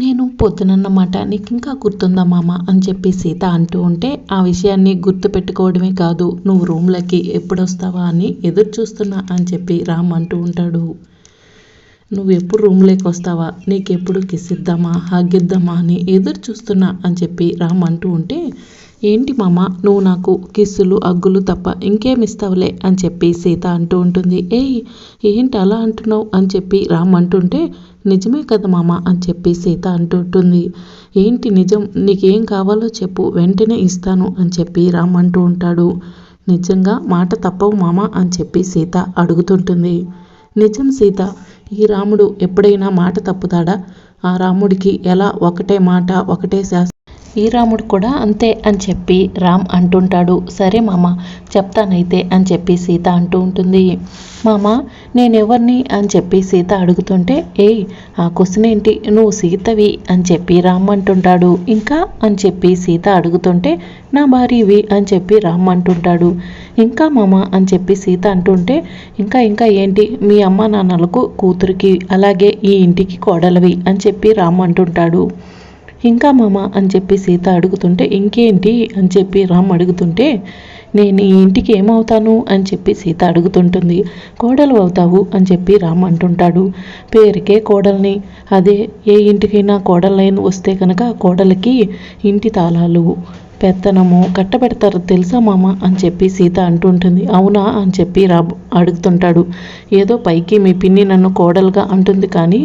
నేను పొద్దునన్నమాట నీకు ఇంకా గుర్తుందా మామ? అని చెప్పి సీత అంటూ ఉంటే ఆ విషయాన్ని గుర్తు పెట్టుకోవడమే కాదు నువ్వు రూమ్లోకి ఎప్పుడొస్తావా అని ఎదురు చూస్తున్నా అని చెప్పి రామ్ అంటూ ఉంటాడు. నువ్వు ఎప్పుడు రూమ్లోకి వస్తావా? నీకెప్పుడు కిస్ ఇద్దామా హగ్ ఇద్దామా అని ఎదురు చూస్తున్నా అని చెప్పి రామ్ అంటూ ఉంటే ఏంటి మామ? నువ్వు నాకు కిస్సులు అగ్గులు తప్ప ఇంకేం ఇస్తావులే అని చెప్పి సీత అంటూ ఉంటుంది. ఏయ్ ఏంటి అలా అంటున్నావు? అని చెప్పి రామ్ అంటుంటే నిజమే కదా మామ అని చెప్పి సీత అంటుంటుంది. ఏంటి నిజం? నీకేం కావాలో చెప్పు వెంటనే ఇస్తాను అని చెప్పి రామ్ అంటూ ఉంటాడు. నిజంగా మాట తప్పవు మామ అని చెప్పి సీత అడుగుతుంటుంది. నిజం సీత ఈ రాముడు ఎప్పుడైనా మాట తప్పుతాడా? ఆ రాముడికి ఎలా ఒకటే మాట ఒకటే శాస్త్రం ఈ రాముడు కూడా అంతే అని చెప్పి రామ్ అంటుంటాడు. సరే మామ చెప్తానైతే అని చెప్పి సీత అంటూ ఉంటుంది. మామ నేనెవరిని అని చెప్పి సీత అడుగుతుంటే ఏయ్ ఆ క్వశ్చన్ ఏంటి? నువ్వు సీతవి అని చెప్పి రామ్ అంటుంటాడు. ఇంకా అని చెప్పి సీత అడుగుతుంటే నా భార్యవి అని చెప్పి రామ్ అంటుంటాడు. ఇంకా మామ అని చెప్పి సీత అంటుంటే ఇంకా ఇంకా ఏంటి? మీ అమ్మ నాన్నలకు కూతురికి అలాగే ఈ ఇంటికి కోడలవి అని చెప్పి రామ్ అంటుంటాడు. ఇంకా మామ అని చెప్పి సీత అడుగుతుంటే ఇంకేంటి? అని చెప్పి రామ్ అడుగుతుంటే నేను ఈ ఇంటికి ఏమవుతాను? అని చెప్పి సీత అడుగుతుంటుంది. కోడలు అవుతావు? అని చెప్పి రామ్ అంటుంటాడు. పేరుకే కోడల్ని. అదే ఏ ఇంటికైనా కోడలైన వస్తే కనుక కోడలికి ఇంటి తాళాలు పెత్తనము కట్టబెడతారు తెలుసా మామ? అని చెప్పి సీత అంటుంటుంది. అవునా? అని చెప్పి రా అడుగుతుంటాడు. ఏదో పైకి మీ పిన్ని నన్ను కోడలుగా అంటుంది కానీ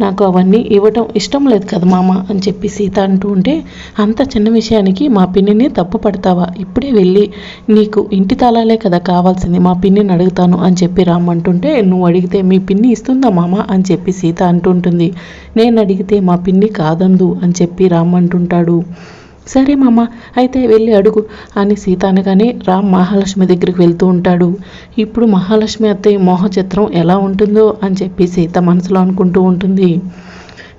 నాకు అవన్నీ ఇవ్వటం ఇష్టం లేదు కదా మామ? అని చెప్పి సీత అంటూ ఉంటే అంత చిన్న విషయానికి మా పిన్నిని తప్పు పడతావా? ఇప్పుడే వెళ్ళి నీకు ఇంటి తాళాలే కదా కావాల్సింది మా పిన్నిని అడుగుతాను అని చెప్పి రామ్మంటుంటే నువ్వు అడిగితే మీ పిన్ని ఇస్తుందా మామ? అని చెప్పి సీత అంటుంటుంది. నేను అడిగితే మా పిన్ని కాదందు అని చెప్పి రామ్మంటుంటాడు సరే మామ అయితే వెళ్ళి అడుగు అని సీత అనగానే రామ్ మహాలక్ష్మి దగ్గరికి వెళ్తూ ఉంటాడు. ఇప్పుడు మహాలక్ష్మి అత్తయ్య మోహ చిత్రం ఎలా ఉంటుందో అని చెప్పి సీత మనసులో అనుకుంటూ ఉంటుంది.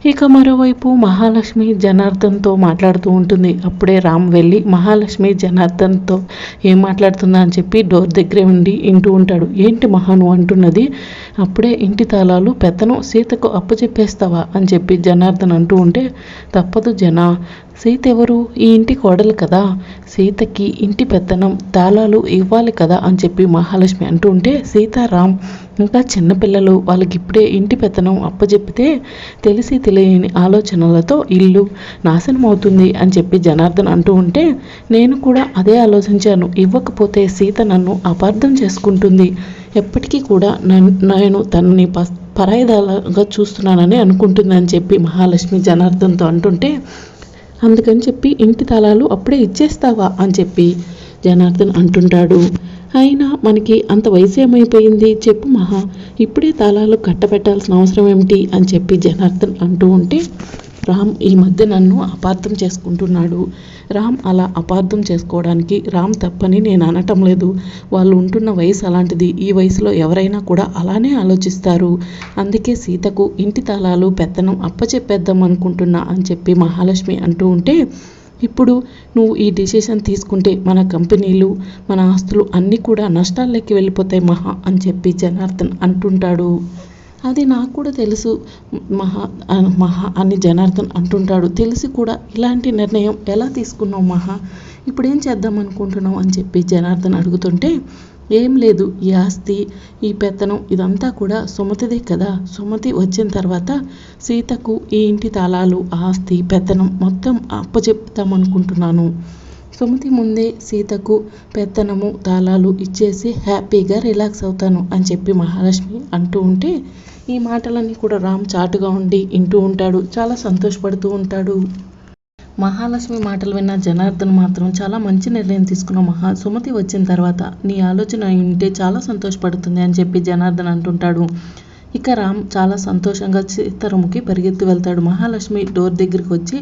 ఇక మరోవైపు మహాలక్ష్మి జనార్దన్తో మాట్లాడుతూ ఉంటుంది. అప్పుడే రామ్ వెళ్ళి మహాలక్ష్మి జనార్దన్తో ఏం మాట్లాడుతుందా అని చెప్పి డోర్ దగ్గరే ఉండి ఇంటూ ఉంటాడు. ఏంటి మహాను అంటున్నది? అప్పుడే ఇంటి తాళాలు పెద్దను సీతకు అప్పచెప్పేస్తావా? అని చెప్పి జనార్దన్ అంటూ ఉంటే తప్పదు జన సీత ఎవరు? ఈ ఇంటి కోడలు కదా. సీతకి ఇంటి పెత్తనం తాళాలు ఇవ్వాలి కదా అని చెప్పి మహాలక్ష్మి అంటూ ఉంటే సీతారాం ఇంకా చిన్నపిల్లలు వాళ్ళకి ఇప్పుడే ఇంటి పెత్తనం అప్పచెప్పితే తెలిసి తెలియని ఆలోచనలతో ఇల్లు నాశనం అవుతుంది అని చెప్పి జనార్దన్ అంటూ ఉంటే నేను కూడా అదే ఆలోచించాను. ఇవ్వకపోతే సీత నన్ను అపార్థం చేసుకుంటుంది. ఎప్పటికీ కూడా నేను తనని పరాయిదాలుగా చూస్తున్నానని అనుకుంటుందని చెప్పి మహాలక్ష్మి జనార్దన్తో అంటుంటే అందుకని చెప్పి ఇంటి తాళాలు అప్పుడే ఇచ్చేస్తావా అని చెప్పి జనార్దన్ అంటుంటాడు. అయినా మనకి అంత వయసు ఏమైపోయింది? చెప్పు మహా. ఇప్పుడే తాళాలు కట్టబెట్టాల్సిన అవసరం ఏమిటి? అని చెప్పి జనార్దన్ అంటూ ఉంటే రామ్ ఈ మధ్య నన్ను అపార్థం చేసుకుంటున్నాడు. రామ్ అలా అపార్థం చేసుకోవడానికి రామ్ తప్పని నేను అనటం లేదు. వాళ్ళు ఉంటున్న వయసు అలాంటిది. ఈ వయసులో ఎవరైనా కూడా అలానే ఆలోచిస్తారు. అందుకే సీతకు ఇంటి తాళాలు పెత్తనం అప్పచెప్పేద్దాం అనుకుంటున్నా అని చెప్పి మహాలక్ష్మి అంటూ ఉంటే ఇప్పుడు నువ్వు ఈ డిసిషన్ తీసుకుంటే మన కంపెనీలు మన ఆస్తులు అన్నీ కూడా నష్టాల్లోకి వెళ్ళిపోతాయి మహా అని చెప్పి జనార్దన్ అంటుంటాడు. అది నాకు కూడా తెలుసు. మహా మహా అని జనార్దన్ అంటుంటాడు. తెలిసి కూడా ఇలాంటి నిర్ణయం ఎలా తీసుకున్నావు మహా? ఇప్పుడు ఏం చేద్దాం అనుకుంటున్నావు అని చెప్పి జనార్దన్ అడుగుతుంటే ఏం లేదు. ఈ ఆస్తి ఈ పెత్తనం ఇదంతా కూడా సుమతిదే కదా. సుమతి వచ్చిన తర్వాత సీతకు ఈ ఇంటి తాళాలు ఆస్తి పెత్తనం మొత్తం అప్పచెప్తామనుకుంటున్నాను. సుమతి ముందే సీతకు పెత్తనము తాళాలు ఇచ్చేసి హ్యాపీగా రిలాక్స్ అవుతాను అని చెప్పి మహాలక్ష్మి అంటూ ఉంటే ఈ మాటలన్నీ కూడా రామ్ చాటుగా ఉండి వింటూ ఉంటాడు చాలా సంతోషపడుతూ ఉంటాడు. మహాలక్ష్మి మాటలు విన్న జనార్దన్ మాత్రం చాలా మంచి నిర్ణయం తీసుకున్న మహా సుమతి వచ్చిన తర్వాత నీ ఆలోచన ఉంటే చాలా సంతోషపడుతుంది అని చెప్పి జనార్దన్ అంటుంటాడు. ఇక రామ్ చాలా సంతోషంగా చిత్తరముకి పరిగెత్తి వెళ్తాడు. మహాలక్ష్మి డోర్ దగ్గరికి వచ్చి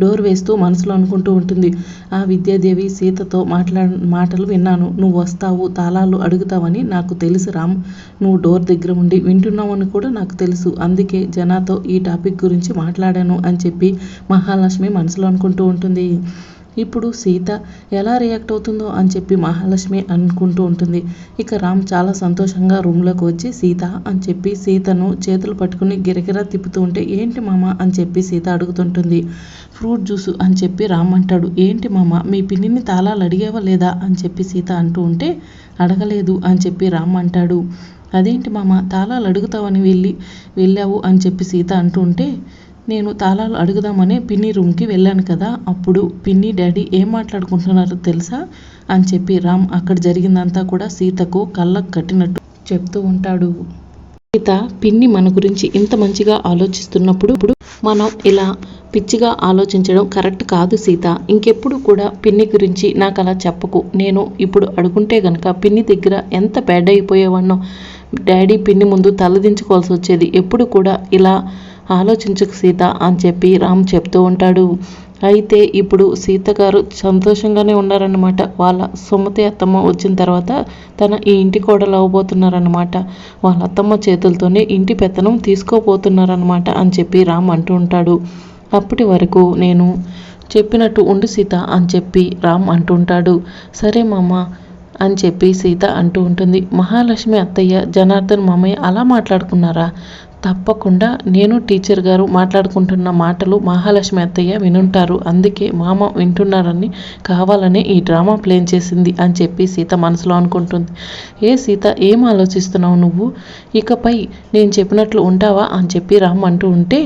డోర్ వేస్తూ మనసులో అనుకుంటూ ఉంటుంది. ఆ విద్యాదేవి సీతతో మాట్లా మాటలు విన్నాను. నువ్వు వస్తావు తాళాలు అడుగుతావని నాకు తెలుసు రామ్. నువ్వు డోర్ దగ్గర ఉండి వింటున్నావని కూడా నాకు తెలుసు. అందుకే జనాతో ఈ టాపిక్ గురించి మాట్లాడాను అని చెప్పి మహాలక్ష్మి మనసులో అనుకుంటూ ఉంటుంది. ఇప్పుడు సీత ఎలా రియాక్ట్ అవుతుందో అని చెప్పి మహాలక్ష్మి అనుకుంటూ ఉంటుంది. ఇక రామ్ చాలా సంతోషంగా రూమ్లోకి వచ్చి సీత అని చెప్పి సీతను చేతులు పట్టుకుని గిరగిరా తిప్పుతూ ఉంటే ఏంటి మామ? అని చెప్పి సీత అడుగుతుంటుంది. ఫ్రూట్ జ్యూస్ అని చెప్పి రామ్ అంటాడు. ఏంటి మామ మీ పిన్నిని తాళాలు అడిగావా లేదా? అని చెప్పి సీత అంటూ ఉంటే అడగలేదు అని చెప్పి రామ్ అంటాడు. అదేంటి మామ తాళాలు అడుగుతావని వెళ్ళి వెళ్ళావు అని చెప్పి సీత అంటూ ఉంటే నేను తాళాలు అడుగుదామని పిన్ని రూమ్కి వెళ్ళాను కదా అప్పుడు పిన్ని డాడీ ఏం మాట్లాడుకుంటున్నారో తెలుసా? అని చెప్పి రామ్ అక్కడ జరిగిందంతా కూడా సీతకు కళ్ళకు కట్టినట్టు చెప్తూ ఉంటాడు. సీత పిన్ని మన గురించి ఇంత మంచిగా ఆలోచిస్తున్నప్పుడు ఇప్పుడు మనం ఇలా పిచ్చిగా ఆలోచించడం కరెక్ట్ కాదు సీత. ఇంకెప్పుడు కూడా పిన్ని గురించి నాకు అలా చెప్పకు. నేను ఇప్పుడు అడుగుంటే గనక పిన్ని దగ్గర ఎంత బ్యాడ్ అయిపోయేవాడినో డాడీ పిన్ని ముందు తలదించుకోవాల్సి వచ్చేది. ఎప్పుడు కూడా ఇలా ఆలోచించకు సీత అని చెప్పి రామ్ చెప్తూ ఉంటాడు. అయితే ఇప్పుడు సీత గారు సంతోషంగానే ఉన్నారన్నమాట. వాళ్ళ సుమతి అత్తమ్మ వచ్చిన తర్వాత తన ఈ ఇంటి కోడలు అవ్వబోతున్నారన్నమాట వాళ్ళ అత్తమ్మ చేతులతోనే ఇంటి పెత్తనం తీసుకోబోతున్నారన్నమాట అని చెప్పి రామ్ అంటూ ఉంటాడు. అప్పటి వరకు నేను చెప్పినట్టు ఉండు సీత అని చెప్పి రామ్ అంటుంటాడు సరే మామ అని చెప్పి సీత అంటూ ఉంటుంది. మహాలక్ష్మి అత్తయ్య జనార్దన్ మామయ్య అలా మాట్లాడుకున్నారా? తప్పకుండా నేను టీచర్ గారు మాట్లాడుకుంటున్న మాటలు మహాలక్ష్మి అత్తయ్య వినుంటారు. అందుకే మామ వింటున్నారని కావాలనే ఈ డ్రామా ప్లేన్ చేసింది అని చెప్పి సీత మనసులో అనుకుంటుంది. ఏ సీత ఏం ఆలోచిస్తున్నావు నువ్వు? ఇకపై నేను చెప్పినట్లు ఉంటావా అని చెప్పి రామ్ అంటూ ఉంటే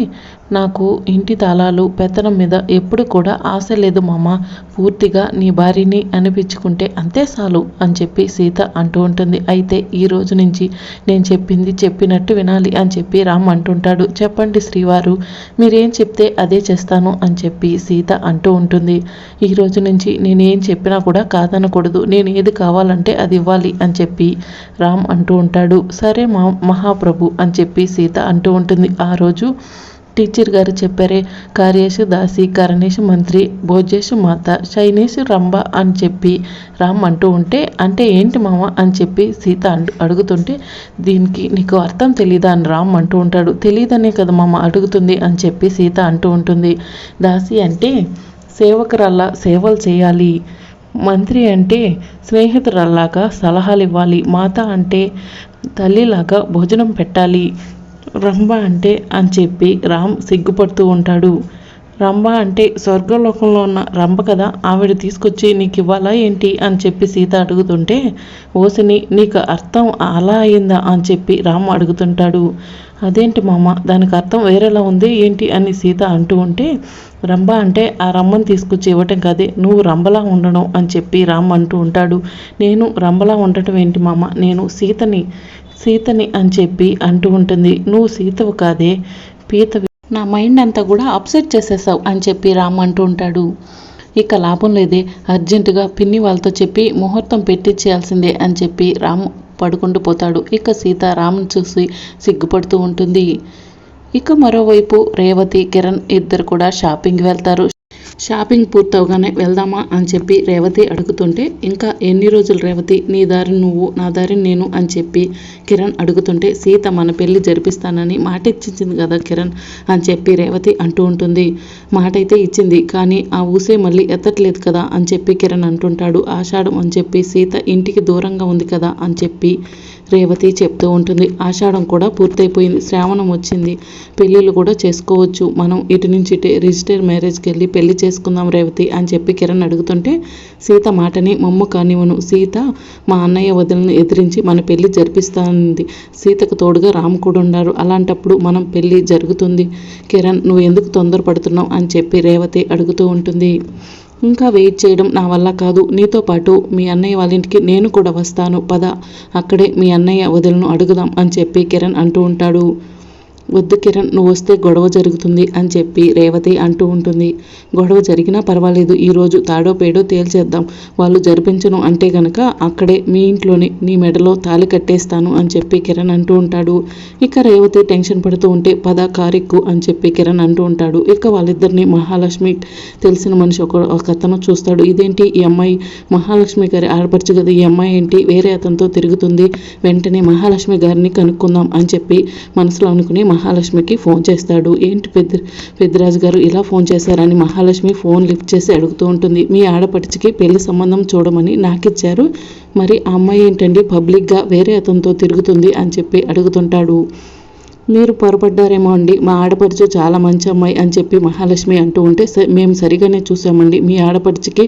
నాకు ఇంటి తాళాలు పెత్తనం మీద ఎప్పుడు కూడా ఆశ లేదు మామ. పూర్తిగా నీ భార్యని అనిపించుకుంటే అంతే చాలు అని చెప్పి సీత అంటూ ఉంటుంది. అయితే ఈ రోజు నుంచి నేను చెప్పింది చెప్పినట్టు వినాలి అని చెప్పి రామ్ అంటుంటాడు చెప్పండి శ్రీవారు మీరేం చెప్తే అదే చేస్తాను అని చెప్పి సీత అంటూ ఉంటుంది. ఈ రోజు నుంచి నేను ఏం చెప్పినా కూడా కాదనకూడదు. నేను ఏది కావాలంటే అది ఇవ్వాలి అని చెప్పి రామ్ అంటూ ఉంటాడు. సరే మా మహాప్రభు అని చెప్పి సీత అంటూ ఉంటుంది. ఆ రోజు టీచర్ గారు చెప్పారే కార్యేషు దాసి కరణేషు మంత్రి భోజేషు మాత శైనేషు రంభ అని చెప్పి రామ్ అంటూ ఉంటే అంటే ఏంటి మామ అని చెప్పి సీత అండ్ అడుగుతుంటే దీనికి నీకు అర్థం తెలీదా అని రామ్ అంటూ ఉంటాడు. తెలియదనే కదా మామ అడుగుతుంది అని చెప్పి సీత అంటూ ఉంటుంది. దాసి అంటే సేవకురల్లా సేవలు చేయాలి. మంత్రి అంటే స్నేహితురల్లాగా సలహాలు ఇవ్వాలి మాత అంటే తల్లిలాగా భోజనం పెట్టాలి. రంభ అంటే అని చెప్పి రామ్ సిగ్గుపడుతూ ఉంటాడు. రంభ అంటే స్వర్గలోకంలో ఉన్న రంభ కదా ఆవిడ తీసుకొచ్చి నీకు ఇవ్వాలా ఏంటి అని చెప్పి సీత అడుగుతుంటే ఓసిని నీకు అర్థం అలా అయిందా అని చెప్పి రామ్ అడుగుతుంటాడు. అదేంటి మామ దానికి అర్థం వేరేలా ఉంది ఏంటి అని సీత అంటూ ఉంటే రంభ అంటే ఆ రమ్మని తీసుకొచ్చి ఇవ్వటం కదే నువ్వు రంభలా ఉండడం అని చెప్పి రామ్ అంటూ ఉంటాడు. నేను రంభలా ఉండటం ఏంటి మామ నేను సీతని సీతని అని చెప్పి అంటూ ఉంటుంది. నువ్వు సీతవు కాదే పీతవి నా మైండ్ అంతా కూడా అప్సెట్ చేసేసావు అని చెప్పి రామ్ అంటూ ఉంటాడు. ఇక లాభం లేదే అర్జెంటుగా పిన్ని వాళ్ళతో చెప్పి ముహూర్తం పెట్టించేయాల్సిందే అని చెప్పి రామ్ పడుకుంటూ పోతాడు. ఇక సీత రామ్ను చూసి సిగ్గుపడుతూ ఉంటుంది. ఇక మరోవైపు రేవతి కిరణ్ ఇద్దరు కూడా షాపింగ్ వెళ్తారు. షాపింగ్ పూర్తవగానే వెళ్దామా అని చెప్పి రేవతి అడుగుతుంటే ఇంకా ఎన్ని రోజులు రేవతి? నీ దారి నువ్వు నా దారి నేను అని చెప్పి కిరణ్ అడుగుతుంటే సీత మన పెళ్ళి జరిపిస్తానని మాట ఇచ్చింది కదా కిరణ్ అని చెప్పి రేవతి అంటూ ఉంటుంది. మాట అయితే ఇచ్చింది కానీ ఆ ఊసే మళ్ళీ ఎత్తట్లేదు కదా అని చెప్పి కిరణ్ అంటుంటాడు. ఆషాఢం అని చెప్పి సీత ఇంటికి దూరంగా ఉంది కదా అని చెప్పి రేవతి చెప్తూ ఉంటుంది. ఆషాఢం కూడా పూర్తయిపోయింది. శ్రావణం వచ్చింది. పెళ్ళిళ్ళు కూడా చేసుకోవచ్చు. మనం ఇటు నుంచి ఇటే రిజిస్టర్ మ్యారేజ్కి వెళ్ళి పెళ్ళి చేసుకుందాం రేవతి అని చెప్పి కిరణ్ అడుగుతుంటే సీత మాటని మమ్మ కానివ్వను. సీత మా అన్నయ్య వదిలిని ఎదిరించి మన పెళ్ళి జరిపిస్తానంది. సీతకు తోడుగా రామ్ కూడా ఉన్నారు అలాంటప్పుడు మనం పెళ్ళి జరుగుతుంది. కిరణ్ నువ్వు ఎందుకు తొందరపడుతున్నావు అని చెప్పి రేవతి అడుగుతూ ఉంటుంది. ఇంకా వెయిట్ చేయడం నా వల్ల కాదు. నీతో పాటు మీ అన్నయ్య వాళ్ళ ఇంటికి నేను కూడా వస్తాను. పద అక్కడే మీ అన్నయ్య వదిలను అడుగుదాం అని చెప్పి కిరణ్ అంటూ ఉంటాడు. వద్దు కిరణ్ నువ్వు వస్తే గొడవ జరుగుతుంది అని చెప్పి రేవతి అంటూ ఉంటుంది. గొడవ జరిగినా పర్వాలేదు ఈరోజు తాడో పేడో తేల్చేద్దాం. వాళ్ళు జరిపించను అంటే గనక అక్కడే మీ ఇంట్లోనే నీ మెడలో తాళి కట్టేస్తాను అని చెప్పి కిరణ్ అంటూ ఉంటాడు. ఇక రేవతి టెన్షన్ పడుతూ ఉంటే పద కారెక్కు అని చెప్పి కిరణ్ అంటూ ఉంటాడు. ఇక వాళ్ళిద్దరిని మహాలక్ష్మి తెలిసిన మనిషి ఒక ఒక అతను చూస్తాడు. ఇదేంటి ఈ అమ్మాయి? మహాలక్ష్మి గారి ఆడపరచు కదా ఈ అమ్మాయి ఏంటి? వేరే అతనితో తిరుగుతుంది. వెంటనే మహాలక్ష్మి గారిని కనుక్కుందాం అని చెప్పి మనసులో అనుకుని మహాలక్ష్మికి ఫోన్ చేస్తాడు. ఏంటి పెద్ద పెద్దరాజు గారు ఇలా ఫోన్ చేశారని మహాలక్ష్మి ఫోన్ లిఫ్ట్ చేసి అడుగుతూ ఉంటుంది. మీ ఆడపడుచుకి పెళ్ళి సంబంధం చూడమని నాకిచ్చారు. మరి ఆ అమ్మాయి ఏంటండి? పబ్లిక్గా వేరే అతనితో తిరుగుతుంది అని చెప్పి అడుగుతుంటాడు. మీరు పొరపడ్డారేమో అండి. మా ఆడపడుచు చాలా మంచి అమ్మాయి అని చెప్పి మహాలక్ష్మి అంటూ ఉంటే మేము సరిగానే చూసామండి. మీ ఆడపడుచుకి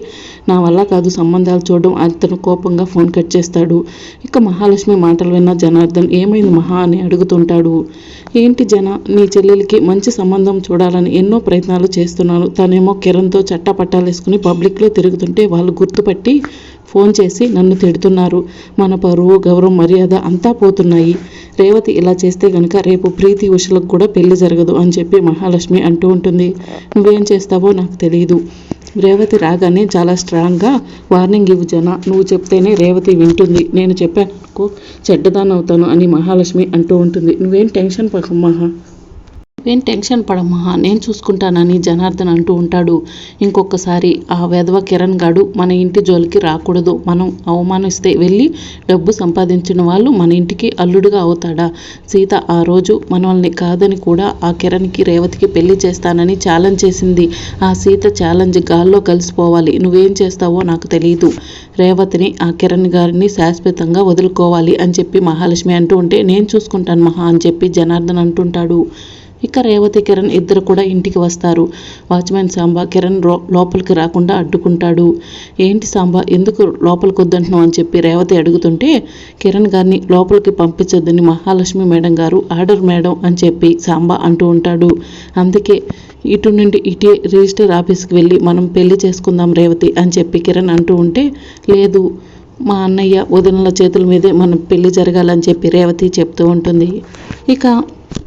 నా వల్ల కాదు సంబంధాలు చూడడం. అతను కోపంగా ఫోన్ కట్ చేస్తాడు. ఇక మహాలక్ష్మి మాటలు విన్న జనార్దన్ ఏమైంది మహా? అని అడుగుతుంటాడు. ఏంటి జన నీ చెల్లెలికి మంచి సంబంధం చూడాలని ఎన్నో ప్రయత్నాలు చేస్తున్నాను. తనేమో కిరణ్తో చట్టపట్టాలు వేసుకుని పబ్లిక్లో తిరుగుతుంటే వాళ్ళు గుర్తుపట్టి ఫోన్ చేసి నన్ను తిడుతున్నారు. మన పరువు గౌరవం మర్యాద అంతా పోతున్నాయి. రేవతి ఇలా చేస్తే కనుక రేపు ప్రీతి ఉషలకు కూడా పెళ్ళి జరగదు అని చెప్పి మహాలక్ష్మి అంటూ ఉంటుంది. నువ్వేం చేస్తావో నాకు తెలియదు రేవతి రాగానే చాలా స్ట్రాంగ్గా వార్నింగ్ ఇవ్వు జన నువ్వు చెప్తేనే రేవతి వింటుంది. నేను చెప్పాను చెడ్డదానవుతాను అని మహాలక్ష్మి అంటూ ఉంటుంది. నువ్వేం టెన్షన్ పడకు మహా. నువ్వేం టెన్షన్ పడమ్మా నేను చూసుకుంటానని జనార్దన్ అంటూ ఉంటాడు. ఇంకొకసారి ఆ వెధవ కిరణ్ గాడు మన ఇంటి జోలికి రాకూడదు. మనం అవమానిస్తే వెళ్ళి డబ్బు సంపాదించిన వాళ్ళు మన ఇంటికి అల్లుడుగా అవుతాడా? సీత ఆ రోజు మనల్ని కాదని కూడా ఆ కిరణ్కి రేవతికి పెళ్ళి చేస్తానని ఛాలెంజ్ చేసింది. ఆ సీత ఛాలెంజ్ గాల్లో కలిసిపోవాలి. నువ్వేం చేస్తావో నాకు తెలియదు రేవతిని ఆ కిరణ్ గారిని శాశ్వతంగా వదులుకోవాలి అని చెప్పి మహాలక్ష్మి అంటూ ఉంటే నేను చూసుకుంటాను మహా అని చెప్పి జనార్దన్ అంటుంటాడు. ఇక రేవతి కిరణ్ ఇద్దరు కూడా ఇంటికి వస్తారు. వాచ్మెన్ సాంబా కిరణ్ రో లోపలికి రాకుండా అడ్డుకుంటాడు. ఏంటి సాంబా ఎందుకు లోపలికి వద్దంటున్నావు అని చెప్పి రేవతి అడుగుతుంటే కిరణ్ గారిని లోపలికి పంపించొద్దని మహాలక్ష్మి మేడం గారు ఆర్డర్ మేడం అని చెప్పి సాంబా అంటూ ఉంటాడు. అందుకే ఇటు నుండి ఇటే రిజిస్టర్ ఆఫీస్కి వెళ్ళి మనం పెళ్ళి చేసుకుందాం రేవతి అని చెప్పి కిరణ్ అంటూ ఉంటే లేదు మా అన్నయ్య వదినల చేతుల మీదే మనం పెళ్ళి జరగాలని చెప్పి రేవతి చెప్తూ ఉంటుంది. ఇక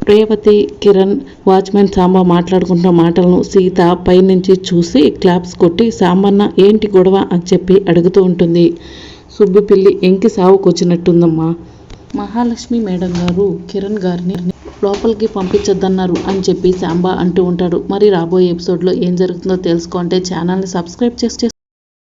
రేవతి కిరణ్ వాచ్మెన్ సాంబ మాట్లాడుకుంటున్న మాటలను సీత పైనుంచి చూసి క్లాప్స్ కొట్టి సాంబన్న ఏంటి గొడవ? అని చెప్పి అడుగుతూ ఉంటుంది. సుబ్బు పిల్లి ఎంకి సావుకొచ్చినట్టుందమ్మా. మహాలక్ష్మి మేడం గారు కిరణ్ గారిని లోపలికి పంపించొద్దన్నారు అని చెప్పి సాంబా అంటూ ఉంటాడు. మరి రాబోయే ఎపిసోడ్లో ఏం జరుగుతుందో తెలుసుకుంటే ఛానల్ని సబ్స్క్రైబ్ చేసి